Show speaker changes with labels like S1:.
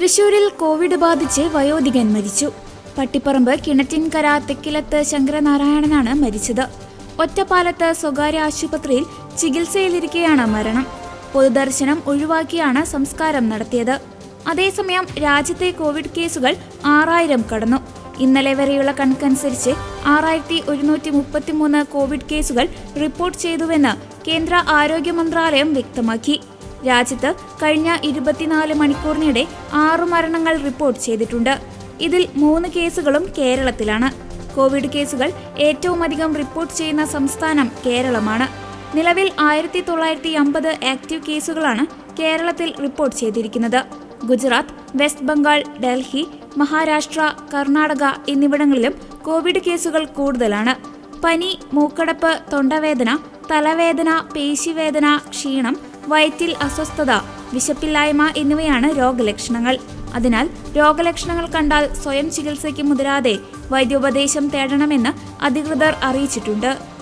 S1: തൃശൂരിൽ കോവിഡ് ബാധിച്ച് വയോധികൻ മരിച്ചു. പട്ടിപ്പറമ്പ് കിണറ്റിൻകര തെക്കിലത്ത് ശങ്കരനാരായണനാണ് മരിച്ചത്. ഒറ്റപ്പാലത്ത് സ്വകാര്യ ആശുപത്രിയിൽ ചികിത്സയിലിരിക്കെയാണ് മരണം. പൊതുദർശനം ഒഴിവാക്കിയാണ് സംസ്കാരം നടത്തിയത്. അതേസമയം രാജ്യത്തെ കോവിഡ് കേസുകൾ ആറായിരം കടന്നു. ഇന്നലെ വരെയുള്ള കണക്കനുസരിച്ച് ആറായിരത്തി ഒരുന്നൂറ്റി മുപ്പത്തിമൂന്ന് കോവിഡ് കേസുകൾ റിപ്പോർട്ട് ചെയ്തുവെന്ന് കേന്ദ്ര ആരോഗ്യ മന്ത്രാലയം വ്യക്തമാക്കി. രാജ്യത്ത് കഴിഞ്ഞ ഇരുപത്തിനാല് മണിക്കൂറിനിടെ ആറു മരണങ്ങൾ റിപ്പോർട്ട് ചെയ്തിട്ടുണ്ട്. ഇതിൽ മൂന്ന് കേസുകളും കേരളത്തിലാണ്. കോവിഡ് കേസുകൾ ഏറ്റവും അധികം റിപ്പോർട്ട് ചെയ്യുന്ന സംസ്ഥാനം കേരളമാണ്. നിലവിൽ ആയിരത്തി തൊള്ളായിരത്തി അമ്പത് ആക്റ്റീവ് കേസുകളാണ് കേരളത്തിൽ റിപ്പോർട്ട് ചെയ്തിരിക്കുന്നത്. ഗുജറാത്ത് വെസ്റ്റ് ബംഗാൾ ഡൽഹി മഹാരാഷ്ട്ര കർണാടക എന്നിവിടങ്ങളിലും കോവിഡ് കേസുകൾ കൂടുതലാണ്. പനി മൂക്കടപ്പ് തൊണ്ടവേദന തലവേദന പേശിവേദന ക്ഷീണം വയറ്റിൽ അസ്വസ്ഥത വിശപ്പില്ലായ്മ എന്നിവയാണ് രോഗലക്ഷണങ്ങൾ. അതിനാൽ രോഗലക്ഷണങ്ങൾ കണ്ടാൽ സ്വയം ചികിത്സയ്ക്ക് മുതിരാതെ വൈദ്യോപദേശം തേടണമെന്ന് അധികൃതർ അറിയിച്ചിട്ടുണ്ട്.